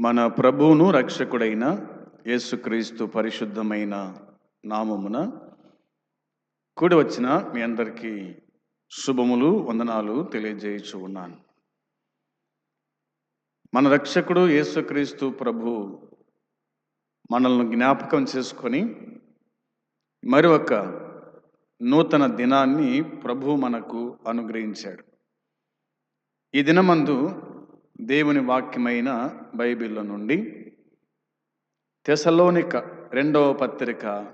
మన ప్రభువును రక్షకుడైన యేసుక్రీస్తు పరిశుద్ధమైన నామమున కూడి వచ్చిన మీ అందరికీ శుభములు వందనాలు తెలియజేయచు ఉన్నాను. మన రక్షకుడు యేసుక్రీస్తు ప్రభు మనల్ని జ్ఞాపకం చేసుకొని మరి ఒక నూతన దినాన్ని ప్రభు మనకు అనుగ్రహించాడు. ఈ దినమందు దేవుని వాక్యమైన బైబిల్లో నుండి తెసలోనిక రెండవ పత్రిక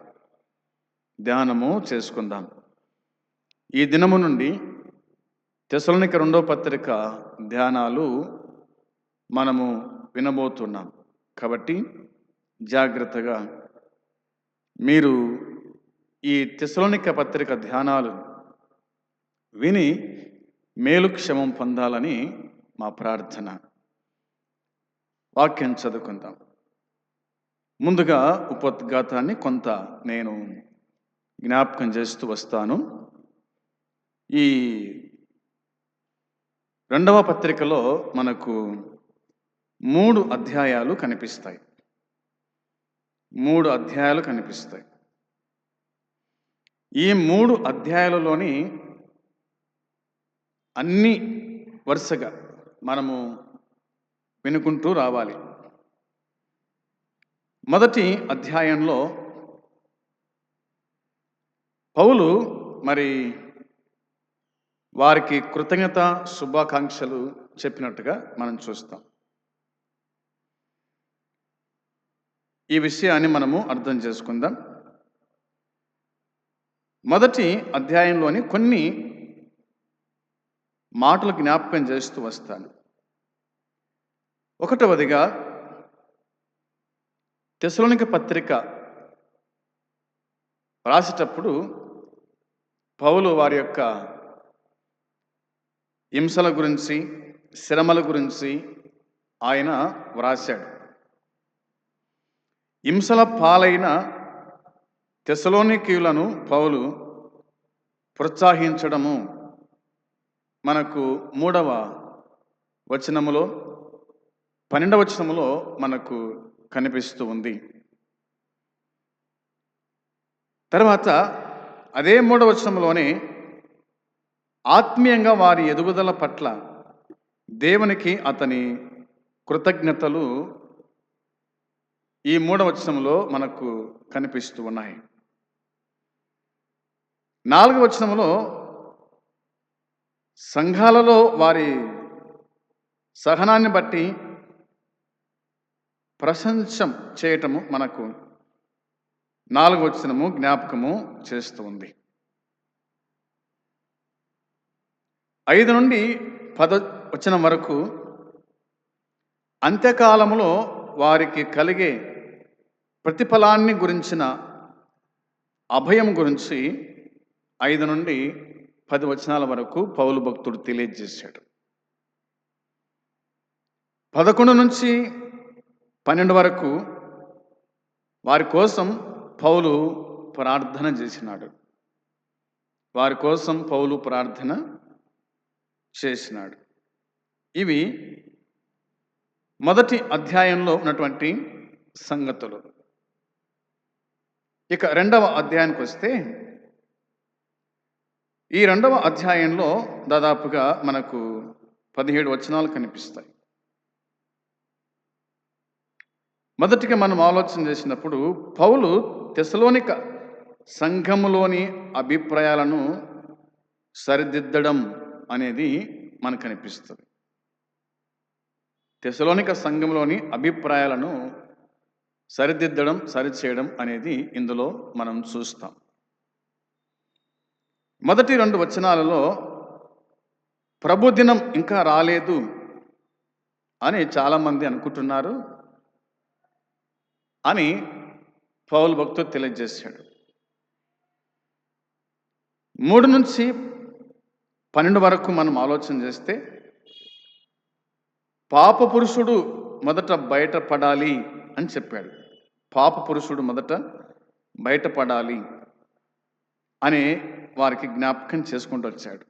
ధ్యానము చేసుకుందాం. ఈ దినము నుండి తెసలోనిక రెండవ పత్రిక ధ్యానాలు మనము వినబోతున్నాం. కాబట్టి జాగ్రత్తగా మీరు ఈ తెసలోనిక పత్రిక ధ్యానాలు విని మేలుక్షమం పొందాలని మా ప్రార్థన. వాక్యం చదువుకుందాం. ముందుగా ఉపద్ఘాతాన్ని కొంత నేను జ్ఞాపకం చేస్తూ వస్తాను. ఈ రెండవ పత్రికలో మనకు మూడు అధ్యాయాలు కనిపిస్తాయి. మూడు అధ్యాయాలు కనిపిస్తాయి. ఈ మూడు అధ్యాయాలలోని అన్ని వరుసగా మనము వినుకుంటూ రావాలి. మొదటి అధ్యాయంలో పౌలు మరి వారికి కృతజ్ఞత శుభాకాంక్షలు చెప్పినట్టుగా మనం చూస్తాం. ఈ విషయాన్ని మనము అర్థం చేసుకుందాం. మొదటి అధ్యాయంలోని కొన్ని మాటలు జ్ఞాపకం చేస్తూ వస్తాను. ఒకటవదిగా తెసలోనిక పత్రిక రాసేటప్పుడు పౌలు వారి యొక్క హింసల గురించి శ్రమల గురించి ఆయన వ్రాశాడు. హింసల పాలైన తెసలోనికీయులను పౌలు ప్రోత్సహించడము మనకు మూడవ వచనములో పన్నెండవ వచనములో మనకు కనిపిస్తూ ఉంది. తర్వాత అదే మూడవ వచనంలోనే ఆత్మీయంగా వారి ఎదుగుదల పట్ల దేవునికి అతని కృతజ్ఞతలు ఈ మూడవ వచనంలో మనకు కనిపిస్తూ ఉన్నాయి. నాలుగవ వచనంలో సంఘాలలో వారి సహనాన్ని బట్టి ప్రశంసం చేయటము మనకు నాలుగు వచనము జ్ఞాపకము చేస్తుంది. ఐదు నుండి పద వచనం వరకు అంత్యకాలములో వారికి కలిగే ప్రతిఫలాన్ని గురించిన అభయం గురించి ఐదు నుండి పది వచనాల వరకు పౌలు భక్తుడు తెలియజేశాడు. పదకొండు నుంచి పన్నెండు వరకు వారి కోసం పౌలు ప్రార్థన చేసినాడు. వారి కోసం పౌలు ప్రార్థన చేసినాడు. ఇవి మొదటి అధ్యాయంలో ఉన్నటువంటి సంగతులు. ఇక రెండవ అధ్యాయానికి వస్తే ఈ రెండవ అధ్యాయంలో దాదాపుగా మనకు పదిహేడు వచనాలు కనిపిస్తాయి. మొదటిగా మనం ఆలోచన చేసినప్పుడు పౌలు తెసలోనిక సంఘములోని అభిప్రాయాలను సరిదిద్దడం అనేది మనకు కనిపిస్తుంది. తెసలోనిక సంఘంలోని అభిప్రాయాలను సరిదిద్దడం సరిచేయడం అనేది ఇందులో మనం చూస్తాం. మొదటి రెండు వచనాలలో ప్రభుదినం ఇంకా రాలేదు అని చాలామంది అనుకుంటున్నారు అని పౌలు భక్తుడు తెలియజేశాడు. మూడు నుంచి పన్నెండు వరకు మనం ఆలోచన చేస్తే పాప పురుషుడు మొదట బయటపడాలి అని చెప్పాడు. పాప పురుషుడు మొదట బయటపడాలి. అని వారికి జ్ఞాపకం చేసుకుంటూ వచ్చాడు.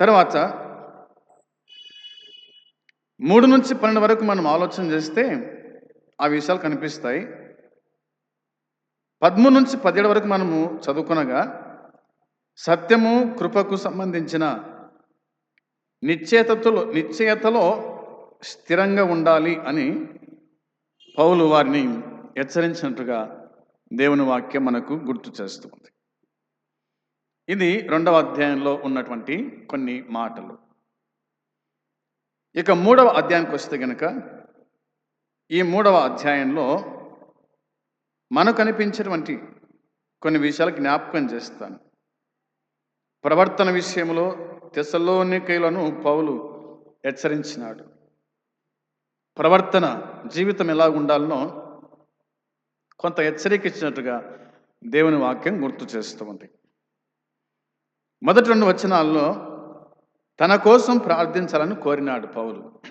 తర్వాత మూడు నుంచి పన్నెండు వరకు మనం ఆలోచన చేస్తే ఆ విషయాలు కనిపిస్తాయి. పదమూడు నుంచి పదిహేడు వరకు మనము చదువుకునగా సత్యము కృపకు సంబంధించిన నిశ్చేతలో నిశ్చయతలో స్థిరంగా ఉండాలి అని పౌలు వారిని హెచ్చరించినట్టుగా దేవుని వాక్యం మనకు గుర్తు చేస్తుంది. ఇది రెండవ అధ్యాయంలో ఉన్నటువంటి కొన్ని మాటలు. ఇక మూడవ అధ్యాయానికి వస్తే గనక ఈ మూడవ అధ్యాయంలో మనకు అనిపించినటువంటి కొన్ని విషయాలు జ్ఞాపకం చేస్తాను. ప్రవర్తన విషయంలో తెసలోనికైలను పౌలు హెచ్చరించినాడు. ప్రవర్తన జీవితం ఎలా ఉండాలనో కొంత హెచ్చరిక ఇచ్చినట్టుగా దేవుని వాక్యం గుర్తు చేస్తుంది మొదటి రెండు వచనాల్లో తన కోసం ప్రార్థించాలని కోరినాడు పౌలు.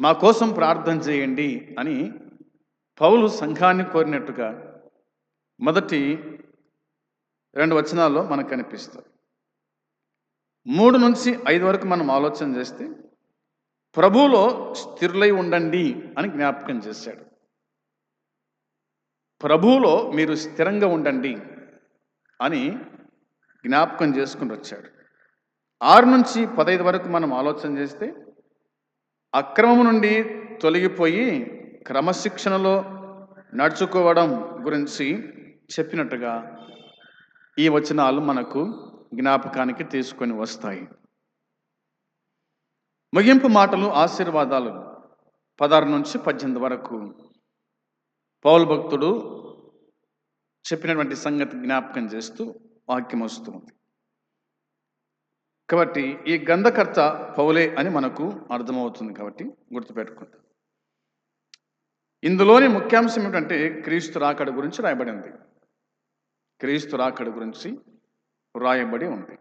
మా కోసం ప్రార్థన చేయండి అని పౌలు సంఘాన్ని కోరినట్టుగా మొదటి రెండు వచనాల్లో మనకు కనిపిస్తుంది. మూడు నుంచి ఐదు వరకు మనం ఆలోచన చేస్తే ప్రభువులో స్థిరులై ఉండండి అని జ్ఞాపకం చేశాడు. ప్రభువులో మీరు స్థిరంగా ఉండండి అని జ్ఞాపకం చేసుకుని వచ్చాడు. ఆరు నుంచి పదహైదు వరకు మనం ఆలోచన చేస్తే అక్రమం నుండి తొలగిపోయి క్రమశిక్షణలో నడుచుకోవడం గురించి చెప్పినట్టుగా ఈ వచనాలు మనకు జ్ఞాపకానికి తీసుకొని వస్తాయి. ముగింపు మాటలు ఆశీర్వాదాలు పదహారు నుంచి పద్దెనిమిది వరకు పౌలు భక్తుడు చెప్పినటువంటి సంగతి జ్ఞాపకం చేస్తూ వాక్యం వస్తుంది కాబట్టి ఈ గంధకర్త పౌలే అని మనకు అర్థమవుతుంది కాబట్టి గుర్తుపెట్టుకుంటాం ఇందులోని ముఖ్యాంశం ఏమిటంటే క్రీస్తు రాకడ గురించి రాయబడింది క్రీస్తు రాకడ గురించి వ్రాయబడి ఉంది.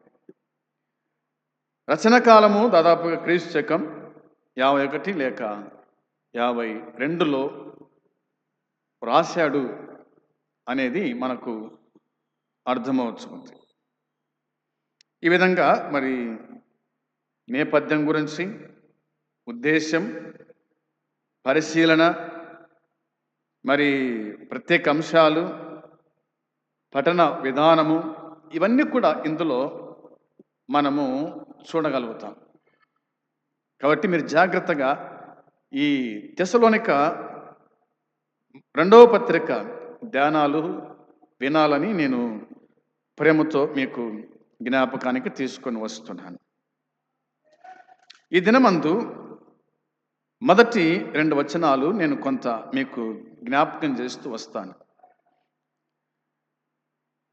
రచన కాలము దాదాపుగా క్రీస్తు శకం యాభై ఒకటి లేక యాభై రెండులో రాశాడు అనేది మనకు అర్థమవుతుంది. ఈ విధంగా మరి నేపథ్యం గురించి ఉద్దేశం పరిశీలన మరి ప్రత్యేక అంశాలు పఠన విధానము ఇవన్నీ కూడా ఇందులో మనము చూడగలుగుతాం. కాబట్టి మీరు జాగ్రత్తగా ఈ దశలోనిక రెండవ పత్రిక ధ్యానాలు వినాలని నేను ప్రేమతో మీకు జ్ఞాపకానికి తీసుకొని వస్తున్నాను. ఈ దినమందు మొదటి రెండు వచనాలు నేను కొంత మీకు జ్ఞాపకం చేస్తూ వస్తాను.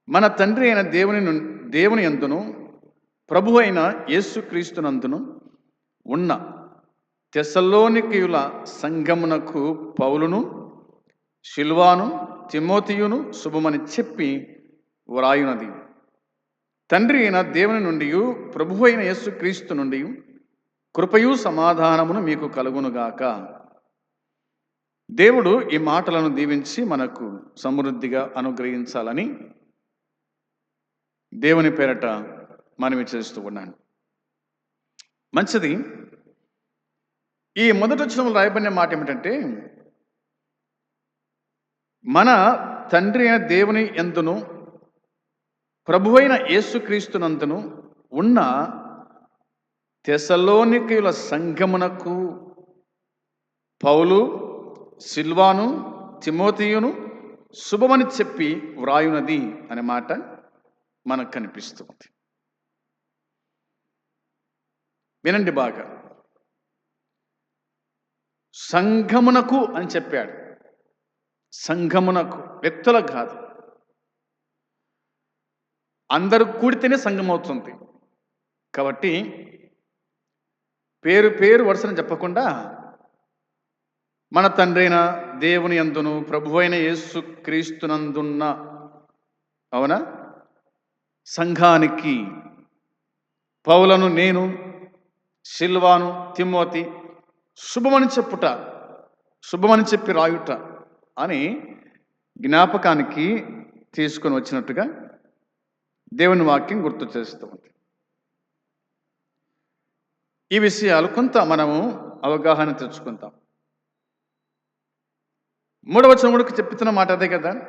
మన తండ్రి అయిన దేవుని ను- దేవుని ఎందును ప్రభు అయిన యేసుక్రీస్తునందును ఉన్న తెసలోనికయుల సంగమునకు పౌలును శిల్వాను తిమోతియును శుభమని చెప్పి వ్రాయునది. తండ్రి అయిన దేవుని నుండి ప్రభు అయిన యేసుక్రీస్తు నుండి కృపయు సమాధానమును మీకు కలుగునుగాక దేవుడు ఈ మాటలను దీవించి మనకు సమృద్ధిగా అనుగ్రహించాలని దేవుని పేరట మనవి చేస్తూ ఉన్నాను. మంచిది ఈ మొదటి వచ్చిన రాయబడిన మాట ఏమిటంటే మన తండ్రి అయిన దేవుని ఎందును ప్రభువైన యేసుక్రీస్తునందును ఉన్న తెసలోనికయుల సంఘమునకు పౌలు సిల్వాను తిమోతియును శుభమని చెప్పి వ్రాయునది అనే మాట మనకు కనిపిస్తుంది. వినండి బాగా. సంఘమునకు అని చెప్పాడు. సంఘమునకు వ్యక్తులకు కాదు. అందరూ కూడితేనే సంఘం అవుతుంది కాబట్టి పేరు పేరు వరుసను చెప్పకుండా మన తండ్రి అయిన దేవుని అందును ప్రభు అయిన యేసు క్రీస్తునందున్న అవునా? సంఘానికి పౌలను నేను సిల్వాను తిమ్మోతి శుభమని చెప్పుట శుభమని చెప్పి రాయుట అని జ్ఞాపకానికి తీసుకొని వచ్చినట్టుగా దేవుని వాక్యం గుర్తు చేస్తూ ఉంది. ఈ విషయాలు కొంత మనము అవగాహన తెచ్చుకుంటాం. మూడవ చముడికి చెప్తున్న మాట అదే కదా?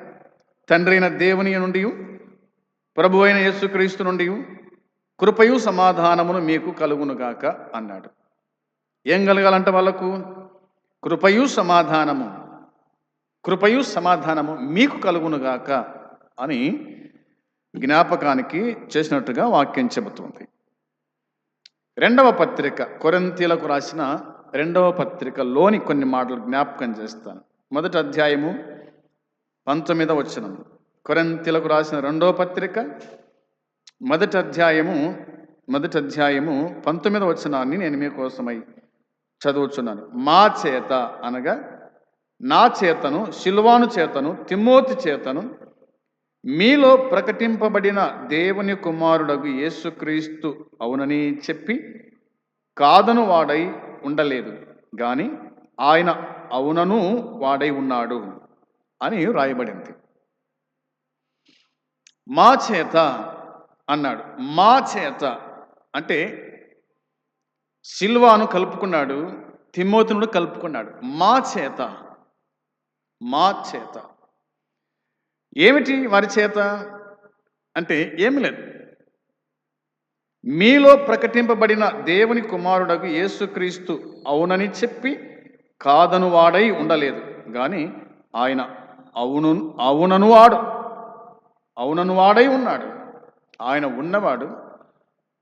తండ్రి అయిన దేవుని నుండి ప్రభు అయిన యేసుక్రీస్తు నుండి కృపయు సమాధానమును మీకు కలుగునుగాక అన్నాడు. ఏం కలగాలంట వాళ్ళకు? కృపయు సమాధానము. కృపయు సమాధానము మీకు కలుగునుగాక అని జ్ఞాపకానికి చేసినట్టుగా వాక్యం చెబుతుంది. రెండవ పత్రిక కొరంతీలకు రాసిన రెండవ పత్రికలోని కొన్ని మాటలు జ్ఞాపకం చేస్తాను. మొదటి అధ్యాయము పంతొమ్మిదవ వచనము కొరంతీలకు రాసిన రెండవ పత్రిక మొదటి అధ్యాయము మొదటి అధ్యాయము పంతొమ్మిదవ వచనాన్ని నేను మీకోసమై చదువుచున్నాను. మా చేత అనగా నా చేతను శిల్వాను చేతను తిమ్మోతి చేతను మీలో ప్రకటింపబడిన దేవుని కుమారుడకు యేసుక్రీస్తు అవునని చెప్పి కాదను వాడై ఉండలేదు. గాని ఆయన అవునను వాడై ఉన్నాడు అని రాయబడింది. మా చేత అన్నాడు. మా చేత అంటే సిల్వాను కలుపుకున్నాడు తిమ్మోతినుడు కలుపుకున్నాడు. మా చేత మా చేత. ఏమిటి వారి చేత? అంటే ఏమి లేదు. మీలో ప్రకటింపబడిన దేవుని కుమారుడకు యేసుక్రీస్తు అవునని చెప్పి కాదను వాడై ఉండలేదు. కానీ ఆయన అవును అవునను వాడు. అవునను వాడై ఉన్నాడు. ఆయన ఉన్నవాడు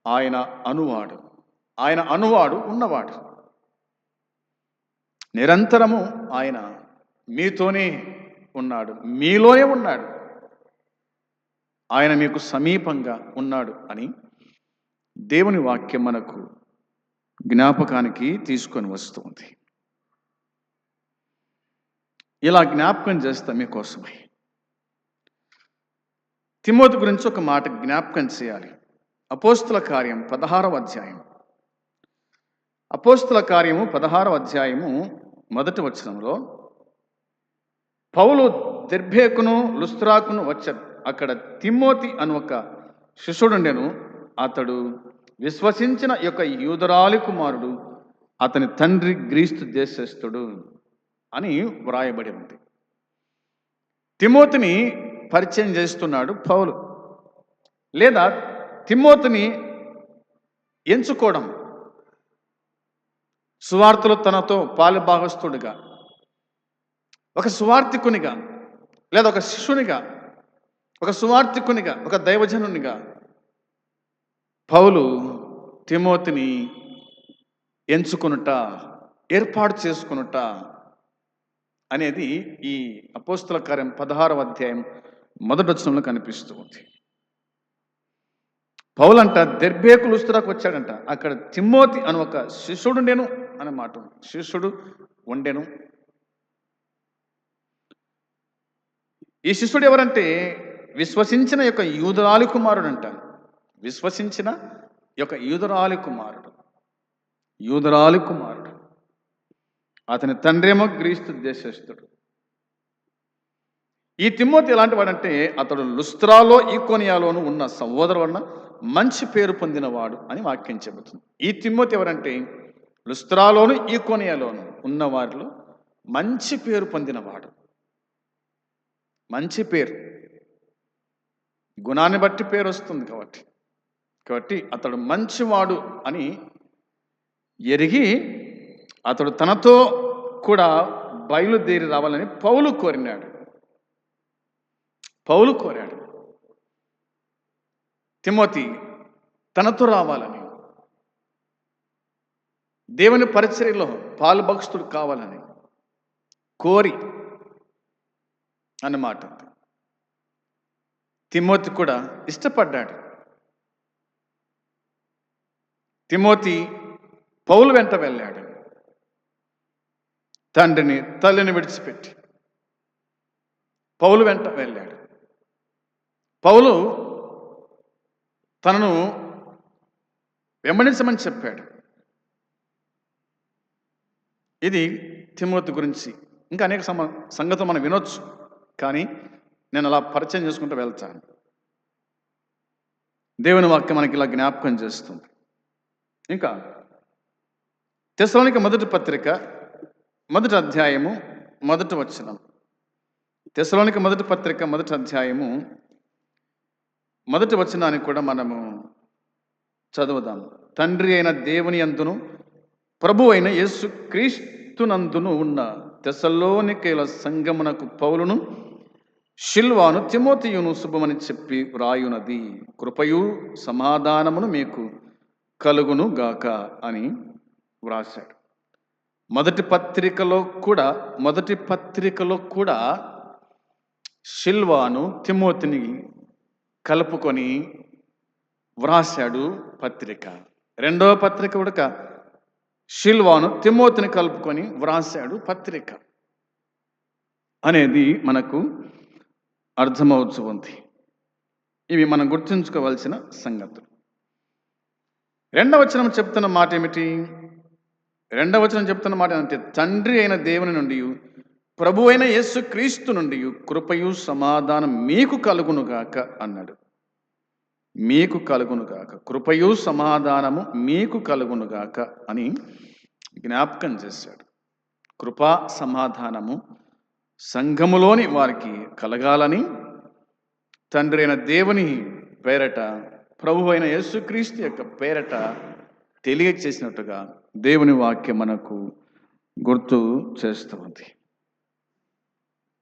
ఆయన అనువాడు ఆయన అనువాడు ఉన్నవాడు. నిరంతరము ఆయన మీతోనే ఉన్నాడు మీలోనే ఉన్నాడు. ఆయన మీకు సమీపంగా ఉన్నాడు అని దేవుని వాక్యం మనకు జ్ఞాపకానికి తీసుకొని వస్తుంది. ఇలా జ్ఞాపకం చేస్తా మీకోసమే. తిమోతి గురించి ఒక మాట జ్ఞాపకం చేయాలి. అపోస్తుల కార్యం పదహారవ అధ్యాయం. అపోస్తుల కార్యము పదహారవ అధ్యాయము మొదటి వచనంలో పౌలు దిర్భేకును లుస్త్రాకును వచ్చారు అక్కడ తిమ్మోతి అని ఒక శిష్యుడుండెను. అతడు విశ్వసించిన యొక్క యూదరాలి కుమారుడు అతని తండ్రి గ్రీస్తు దేశస్థుడు అని వ్రాయబడి ఉంది. తిమోతిని పరిచయం చేస్తున్నాడు పౌలు. లేదా తిమోతిని ఎంచుకోవడం సువార్తలు తనతో పాలుభాగస్తుడిగా ఒక సువార్థికునిగా లేదా ఒక శిష్యునిగా ఒక సువార్థికునిగా ఒక దైవజనునిగా పౌలు తిమోతిని ఎంచుకొనుట ఏర్పాటు చేసుకునుట అనేది ఈ అపోస్తుల కార్యం పదహారవ అధ్యాయం మొదటి వచనంలో కనిపిస్తూ ఉంది పౌలంట దెర్బేకులు ఉస్తురాకు వచ్చాడంట అక్కడ తిమ్మోతి అని ఒక శిష్యుడు నేను అనే మాట ఉంది. శిష్యుడు ఉండెను ఈ శిష్యుడు ఎవరంటే విశ్వసించిన యొక్క యూదురాలి కుమారుడు అంటాను విశ్వసించిన యొక్క యూదురాలి కుమారుడు. యూదరాలి కుమారుడు. అతని తండ్రేమో గ్రీస్తు దేశస్థుడు. ఈ తిమ్మోతి ఎలాంటి వాడంటే అతడు లుస్త్రాలో ఈకోనియాలోను ఉన్న సహోదరు వలన మంచి పేరు పొందినవాడు అని వాక్యం చెబుతుంది. ఈ తిమ్మోతి ఎవరంటే లుస్త్రాలోను ఈకోనియాలోను ఉన్న వారిలో మంచి పేరు పొందినవాడు. మంచి పేరు. గుణాన్ని బట్టి పేరు వస్తుంది కాబట్టి. కాబట్టి అతడు మంచివాడు అని ఎరిగి అతడు తనతో కూడా బయలుదేరి రావాలని పౌలు కోరినాడు. పౌలు కోరాడు. తిమోతి తనతో రావాలని. దేవుని పరిచర్యలో పాలుభక్తుడు కావాలని కోరి అన్నమాట తిమోతి కూడా ఇష్టపడ్డాడు. తిమోతి పౌలు వెంట వెళ్ళాడు. తండ్రిని తల్లిని విడిచిపెట్టి. పౌలు వెంట వెళ్ళాడు. పౌలు తనను వెంబడించమని చెప్పాడు. ఇది తిమోతి గురించి. ఇంకా అనేక సంగతులు మనం వినొచ్చు. కానీ నేను అలా పరిచయం చేసుకుంటూ వెళ్తాను. దేవుని వాక్యం మనకి ఇలా జ్ఞాపకం చేస్తుంది. ఇంకా తెసలోనిక మొదటి పత్రిక మొదటి అధ్యాయము మొదటి వచనం. తెసలోనిక మొదటి పత్రిక మొదటి అధ్యాయము మొదటి వచనానికి కూడా మనము చదువుదాం. తండ్రి అయిన దేవుని అందును ప్రభు అయిన యేసు క్రీస్తునందును ఉన్న తెసలోనికేల సంగమునకు పౌలును శిల్వాను తిమోతియును శుభమని చెప్పి వ్రాయునది. కృపయు సమాధానమును మీకు కలుగును గాక అని వ్రాశాడు. మొదటి పత్రికలో కూడా మొదటి పత్రికలో కూడా శిల్వాను తిమోతిని కలుపుకొని వ్రాశాడు పత్రిక. రెండవ పత్రిక ఉడక శిల్వాను తిమోతిని కలుపుకొని వ్రాశాడు పత్రిక. అనేది మనకు అర్థమవుతూ ఉంది ఇవి మనం గుర్తుంచుకోవాల్సిన సంగతులు. రెండవ వచనం చెప్తున్న మాట ఏమిటి? రెండవ వచనం చెప్తున్న మాట అంటే తండ్రి అయిన దేవుని నుండి ప్రభు అయిన యేసు క్రీస్తు నుండి కృపయు సమాధానం మీకు కలుగునుగాక అన్నాడు. మీకు కలుగునుగాక కృపయు సమాధానము మీకు కలుగునుగాక అని జ్ఞాపకం చేశాడు. కృపా సమాధానము సంఘములోని వారికి కలగాలని తండ్రి అయిన దేవుని పేరట ప్రభు అయిన యేసుక్రీస్తు యొక్క పేరట తెలియచేసినట్టుగా దేవుని వాక్యం మనకు గుర్తు చేస్తుంది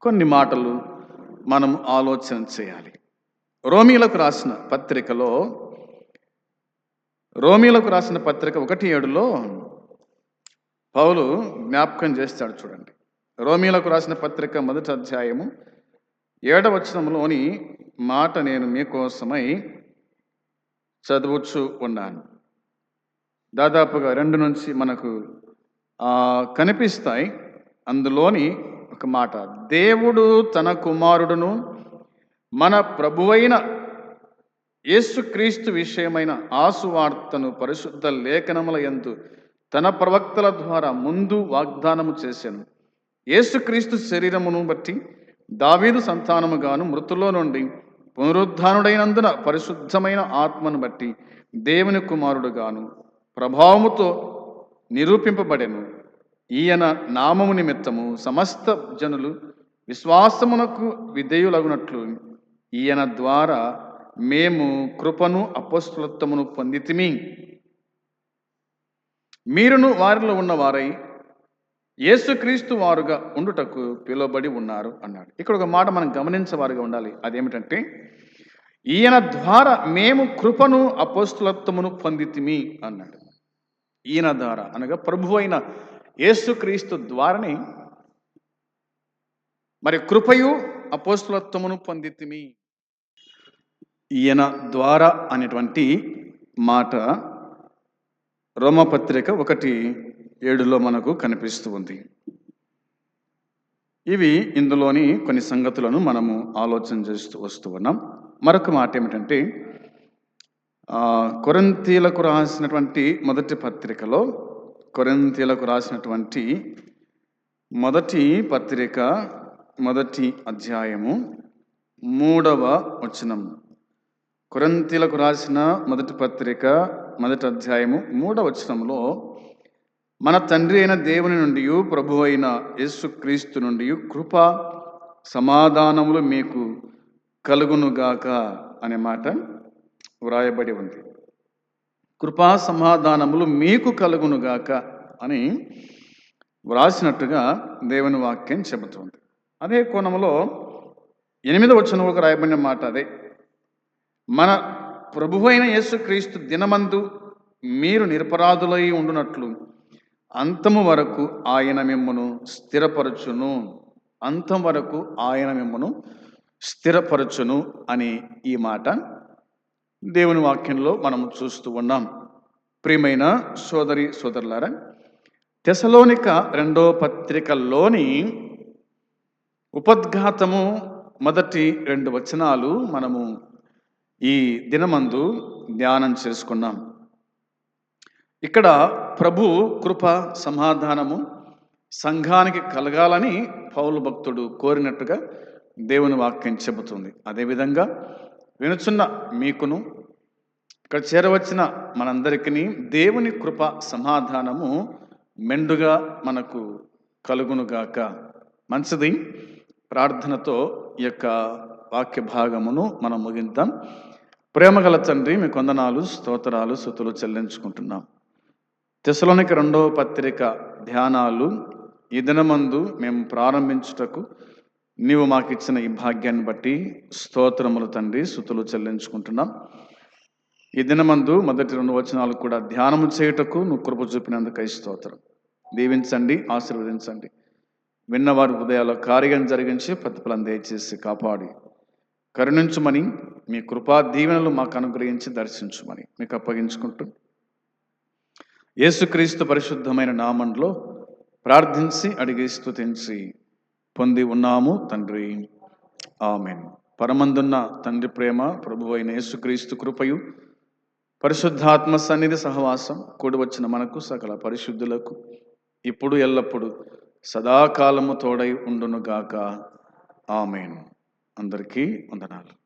కొన్ని మాటలు మనం ఆలోచన చేయాలి. రోమీలకు రాసిన పత్రికలో రోమీలకు రాసిన పత్రిక ఒకటి ఏడులో పౌలు జ్ఞాపకం చేస్తాడు చూడండి. రోమీలకు రాసిన పత్రిక మొదటి అధ్యాయము ఏడవచనంలోని మాట నేను మీకోసమై చదువుచు ఉన్నాను. దాదాపుగా రెండు నుంచి మనకు కనిపిస్తాయి. అందులోని ఒక మాట దేవుడు తన కుమారుడును మన ప్రభువైన యేసుక్రీస్తు విషయమైన ఆసువార్తను పరిశుద్ధ లేఖనముల యందు తన ప్రవక్తల ద్వారా ముందు వాగ్దానము చేశాను. యేసుక్రీస్తు శరీరమును బట్టి దావీదు సంతానముగాను మృతుల్లో నుండి పునరుద్ధానుడైనందున పరిశుద్ధమైన ఆత్మను బట్టి దేవుని కుమారుడుగాను ప్రభావముతో నిరూపింపబడెను. ఈయన నామము నిమిత్తము సమస్త జనులు విశ్వాసమునకు విధేయులగునట్లు ఈయన ద్వారా మేము కృపను అపస్తులత్వమును పొందితిమి. మీరును వారిలో ఉన్నవారై యేసుక్రీస్తు వారుగా ఉండుటకు పిలువబడి ఉన్నారు అన్నాడు. ఇక్కడ ఒక మాట మనం గమనించేవారుగా ఉండాలి. అదేమిటంటే ఈయన ద్వారా మేము కృపను అపోస్తులత్వమును పొందితిమి అన్నాడు. ఈయన ద్వారా అనగా ప్రభు అయిన యేసుక్రీస్తు ద్వారానే మరి కృపయు అపోస్తులత్వమును పొందితిమి. ఈయన ద్వారా అనేటువంటి మాట రోమపత్రిక ఒకటి ఏడులో మనకు కనిపిస్తూ ఉంది. ఇవి ఇందులోని కొన్ని సంగతులను మనము ఆలోచన చేస్తూ వస్తూ ఉన్నాం. మరొక మాట ఏమిటంటే కొరంతీలకు రాసినటువంటి మొదటి పత్రికలో కొరంతీలకు రాసినటువంటి మొదటి పత్రిక మొదటి అధ్యాయము మూడవ వచనం. కొరంతీలకు రాసిన మొదటి పత్రిక మొదటి అధ్యాయము మూడవ వచనంలో మన తండ్రి అయిన దేవుని నుండి ప్రభు అయిన యేసుక్రీస్తు నుండి కృప సమాధానములు మీకు కలుగునుగాక అనే మాట వ్రాయబడి ఉంది. కృపా సమాధానములు మీకు కలుగునుగాక అని వ్రాసినట్టుగా దేవుని వాక్యం చెబుతుంది. అదే కోణంలో ఎనిమిదవ వచనంలో రాయబడిన మాట అదే. మన ప్రభు అయిన యేసుక్రీస్తు దినమందు మీరు నిరపరాధులై ఉండునట్లు అంతము వరకు ఆయన మిమ్మను స్థిరపరచును. అంతం వరకు ఆయన మిమ్మను స్థిరపరచును అని ఈ మాట దేవుని వాక్యంలో మనం చూస్తూ ఉన్నాం. ప్రియమైన సోదరి సోదరులారా తెసలోనిక రెండో పత్రికల్లోని ఉపద్ఘాతము మొదటి రెండు వచనాలు మనము ఈ దినమందు ధ్యానం చేసుకున్నాం. ఇక్కడ ప్రభు కృప సమాధానము సంఘానికి కలగాలని పౌలు భక్తుడు కోరినట్టుగా దేవుని వాక్యం చెబుతుంది. అదేవిధంగా వినుచున్న మీకును ఇక్కడ చేరవచ్చిన మనందరికీ దేవుని కృప సమాధానము మెండుగా మనకు కలుగునుగాక. మంచిది. ప్రార్థనతో ఈ యొక్క వాక్య భాగమును మనం ముగిద్దాం. ప్రేమగల తండ్రి మీ కొందనాలు స్తోత్రాలు శృతులు చెల్లించుకుంటున్నాం. తెసలోనికి రెండవ పత్రిక ధ్యానాలు ఈ దినమందు మేము ప్రారంభించుటకు నీవు మాకు ఇచ్చిన ఈ భాగ్యాన్ని బట్టి స్తోత్రములు తండ్రి శృతులు చెల్లించుకుంటున్నాం. ఈ దినమందు మొదటి రెండు వచనాలు కూడా ధ్యానము చేయుటకు నువ్వు కృప చూపినందుకై స్తోత్రం. దీవించండి ఆశీర్వదించండి. విన్నవారి హృదయాల్లో కార్యం జరిగించి ప్రతిఫలం దయచేసి కాపాడి. కరుణించుమని మీ కృపా దీవెనలు మాకు అనుగ్రహించి దర్శించుమని మీకు అప్పగించుకుంటూ యేసుక్రీస్తు పరిశుద్ధమైన నామంలో ప్రార్థించి అడిగి స్థుతించి పొంది ఉన్నాము తండ్రి. ఆమెన్. పరమందున్న తండ్రి ప్రేమ ప్రభు అయిన యేసుక్రీస్తు కృపయు పరిశుద్ధాత్మ సన్నిధి సహవాసం కూడి వచ్చిన మనకు సకల పరిశుద్ధులకు ఇప్పుడు ఎల్లప్పుడు సదాకాలము తోడై ఉండునుగాక. ఆమెను. అందరికీ వందనాలు.